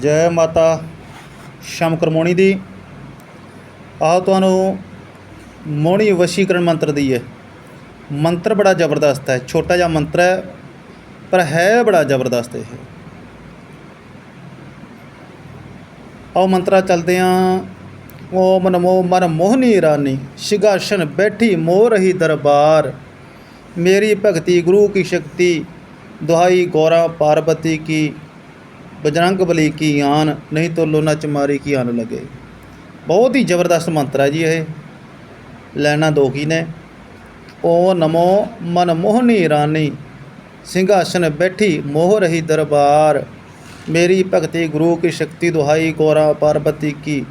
ਜੈ ਮਾਤਾ ਸ਼ਮਕਰ ਮੋਣੀ ਦੀ। ਆਹ ਤੁਹਾਨੂੰ ਮੋਣੀ ਵਸ਼ੀਕਰਨ ਮੰਤਰ ਦੀ ਹੈ ਮੰਤਰ ਬੜਾ ਜ਼ਬਰਦਸਤ ਹੈ, ਛੋਟਾ ਜਿਹਾ ਮੰਤਰ ਹੈ, ਪਰ ਹੈ ਬੜਾ ਜ਼ਬਰਦਸਤ ਇਹ। ਆਓ ਮੰਤਰਾ ਚਲਦੇ ਆਂ। ਓਮ ਨਮੋ ਮਨ ਮੋਹਨੀ ਰਾਨੀ ਸਿਗਾਸਨ ਬੈਠੀ ਮੋਹ ਰਹੀ ਦਰਬਾਰ। ਮੇਰੀ ਭਗਤੀ ਗੁਰੂ ਕੀ ਸ਼ਕਤੀ, ਦੁਹਾਈ ਗੌਰਾ ਪਾਰਵਤੀ ਕੀ। ਬਜਰੰਗ ਬਲੀ ਕੀ ਆਨ, ਨਹੀਂ ਤੋ ਲੋਨਾ ਚਮਾਰੀ ਕੀ ਆਨ ਲਗੇ। ਬਹੁਤ ਹੀ ਜ਼ਬਰਦਸਤ ਮੰਤਰ ਹੈ ਜੀ ਇਹ। ਲੈਣਾ ਦੋ ਕੀ ਨੇ। ਓ ਨਮੋ ਮਨ ਮੋਹਨੀ ਰਾਨੀ ਸਿੰਘਾਸਨ ਬੈਠੀ ਮੋਹ ਰਹੀ ਦਰਬਾਰ। ਮੇਰੀ ਭਗਤੀ ਗੁਰੂ ਕੀ ਸ਼ਕਤੀ ਦੁਹਾਈ ਗੌਰਾ ਪਾਰਵਤੀ ਕੀ।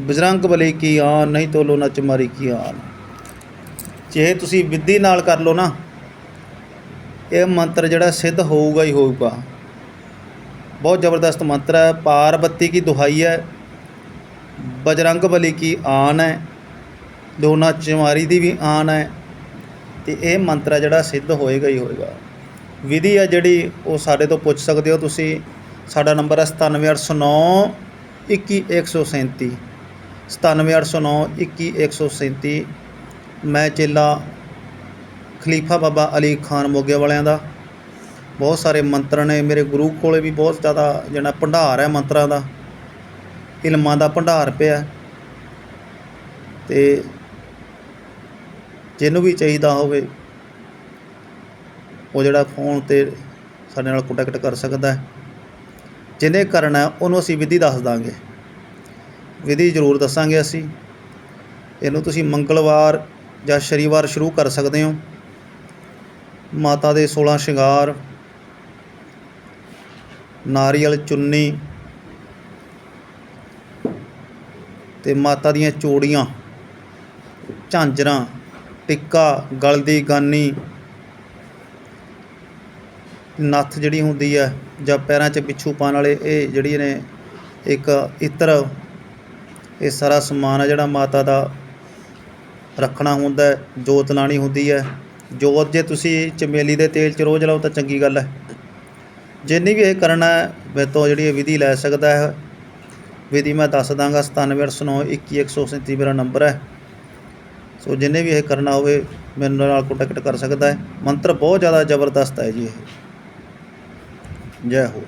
ਬਜਰੰਗ ਬਲੀ ਕੀ ਆਨ, ਨਹੀਂ ਤੋ ਲੋਨਾ ਚਮਾਰੀ ਕੀ ਆਨ। ਜੇ ਤੁਸੀਂ ਵਿਧੀ ਨਾਲ ਕਰ ਲਓ ਨਾ, ਇਹ ਮੰਤਰ ਜਿਹੜਾ ਸਿੱਧ ਹੋਊਗਾ ਹੀ ਹੋਊਗਾ। ਬਹੁਤ ਜ਼ਬਰਦਸਤ ਮੰਤਰ ਹੈ। ਪਾਰਵਤੀ ਕੀ ਦੁਹਾਈ ਹੈ, ਬਜਰੰਗ ਬਲੀ ਕੀ ਆਨ ਹੈ, ਦੋਨਾ ਚਮਾਰੀ ਦੀ ਵੀ ਆਨ ਹੈ। ਤੇ ਇਹ ਮੰਤਰ ਹੈ ਜਿਹੜਾ ਸਿੱਧ ਹੋਏਗਾ ਹੀ ਹੋਏਗਾ। ਵਿਧੀ ਹੈ ਜਿਹੜੀ ਉਹ ਸਾਡੇ ਤੋਂ ਪੁੱਛ ਸਕਦੇ ਹੋ ਤੁਸੀਂ। ਸਾਡਾ ਨੰਬਰ ਹੈ 97809 21137 97809 21137 ਮੈਂ ਚੇਲਾ ਖਲੀਫਾ ਬਾਬਾ ਅਲੀ ਖਾਨ ਮੋਗੇ ਵਾਲਿਆਂ ਦਾ। ਬਹੁਤ ਸਾਰੇ ਮੰਤਰ ਨੇ ਮੇਰੇ ਗੁਰੂ ਕੋਲੇ ਵੀ ਬਹੁਤ ਜ਼ਿਆਦਾ ਜਿਹੜਾ ਭੰਡਾਰ ਹੈ ਮੰਤਰਾਂ ਦਾ ਇਲਮਾਂ ਦਾ ਭੰਡਾਰ ਪਿਆ। ਤੇ ਜਿਹਨੂੰ ਵੀ ਚਾਹੀਦਾ ਹੋਵੇ ਉਹ ਜਿਹੜਾ ਫੋਨ ਤੇ ਸਾਡੇ ਨਾਲ ਕੰਟੈਕਟ ਕਰ ਸਕਦਾ ਹੈ। ਜਿਹਨੇ ਕਰਨਾ ਹੈ, ਉਹਨੂੰ ਅਸੀਂ ਵਿਧੀ ਦੱਸ ਦਾਂਗੇ। ਵਿਧੀ ਜ਼ਰੂਰ ਦੱਸਾਂਗੇ ਅਸੀਂ। ਇਹਨੂੰ ਤੁਸੀਂ ਮੰਗਲਵਾਰ ਜਾਂ ਸ਼ਨੀਵਾਰ ਸ਼ੁਰੂ ਕਰ ਸਕਦੇ ਹੋ। ਮਾਤਾ ਦੇ 16 ਸ਼ਿੰਗਾਰ ਨਾਰੀਅਲ ਚੁੰਨੀ ਤੇ ਮਾਤਾ ਦੀਆਂ ਚੋੜੀਆਂ, ਝਾਂਜਰਾਂ, ਟਿੱਕਾ, ਗਲ ਦੀ ਗਾਨੀ, ਨੱਥ ਜਿਹੜੀ ਹੁੰਦੀ ਹੈ ਜਾਂ ਪੈਰਾਂ 'ਚ ਪਿੱਛੂ ਪਾਉਣ ਵਾਲੇ, ਇਹ ਜਿਹੜੀ ਨੇ ਇੱਕ ਇਤਰ, ਇਹ ਸਾਰਾ ਸਮਾਨ ਹੈ ਜਿਹੜਾ ਮਾਤਾ ਦਾ ਰੱਖਣਾ ਹੁੰਦਾ ਜੋਤ ਲਾਣੀ ਹੁੰਦੀ ਹੈ। ਜੋਤ, ਜੇ ਤੁਸੀਂ ਚਮੇਲੀ ਦੇ ਤੇਲ 'ਚ ਰੋਜ਼ ਲਾਓ ਤਾਂ ਚੰਗੀ ਗੱਲ ਹੈ। ਜਿੰਨੀ ਵੀ ਇਹ ਕਰਨਾ ਹੈ, ਮੇਰੇ ਤੋਂ ਜਿਹੜੀ ਇਹ ਵਿਧੀ ਲੈ ਸਕਦਾ ਹੈ, ਵਿਧੀ ਮੈਂ ਦੱਸ ਦਾਂਗਾ 97892137 ਮੇਰਾ ਨੰਬਰ ਹੈ। ਸੋ ਜਿੰਨੇ ਵੀ ਇਹ ਕਰਨਾ ਹੋਵੇ, ਮੇਰੇ ਨਾਲ ਕੰਟੈਕਟ ਕਰ ਸਕਦਾ ਹੈ। ਮੰਤਰ ਬਹੁਤ ਜ਼ਿਆਦਾ ਜ਼ਬਰਦਸਤ ਹੈ ਜੀ ਇਹ। ਜੈ ਹੋ।